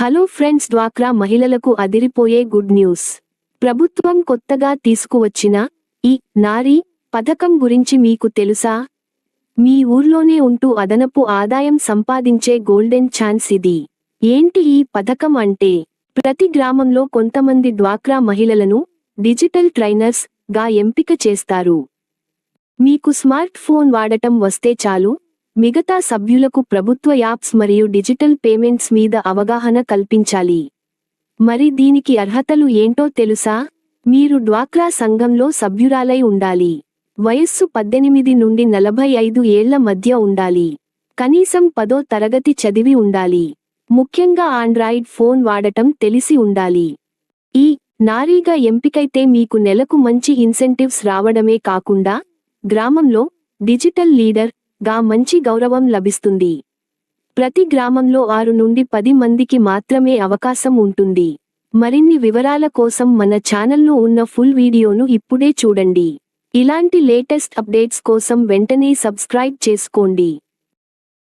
Hello friends డ్వాక్రా మహిళలకు అదిరిపోయే గుడ్ న్యూస్. ప్రభుత్వం కొత్తగా తీసుకువచ్చిన ఈ నారీ పథకం గురించి మీకు తెలుసా? మీ ఊర్లోనే ఉంటూ అదనపు ఆదాయం సంపాదించే గోల్డెన్ ఛాన్స్ ఇది. ఏంటి ఈ పథకం అంటే? ప్రతి గ్రామంలో కొంతమంది డ్వాక్రా మహిళలను డిజిటల్ ట్రైనర్స్గా ఎంపిక చేస్తారు. మీకు స్మార్ట్ ఫోన్ వాడటం వస్తే చాలు మిగతా సభ్యులకు ప్రభుత్వ యాప్స్ మరియు డిజిటల్ పేమెంట్స్ మీద అవగాహన కల్పించాలి. మరి దీనికి అర్హతలు ఏంటో తెలుసా? మీరు డ్వాక్రా సంఘంలో సభ్యురాలై ఉండాలి. వయస్సు పద్దెనిమిది నుండి నలభై ఐదు ఏళ్ళ మధ్య ఉండాలి. కనీసం పదో తరగతి చదివి ఉండాలి. ముఖ్యంగా ఆండ్రాయిడ్ ఫోన్ వాడటం తెలిసి ఉండాలి. ఈ నారీగా ఎంపికైతే మీకు నెలకు మంచి ఇన్సెంటివ్స్ రావడమే కాకుండా గ్రామంలో డిజిటల్ లీడర్ గా మంచి గౌరవం లభిస్తుంది. ప్రతి గ్రామంలో ఆరు నుండి పది మందికి మాత్రమే అవకాశం ఉంటుంది. మరిన్ని వివరాల కోసం మన ఛానల్లో ఉన్న ఫుల్ వీడియోను ఇప్పుడే చూడండి. ఇలాంటి లేటెస్ట్ అప్డేట్స్ కోసం వెంటనే సబ్స్క్రైబ్ చేసుకోండి.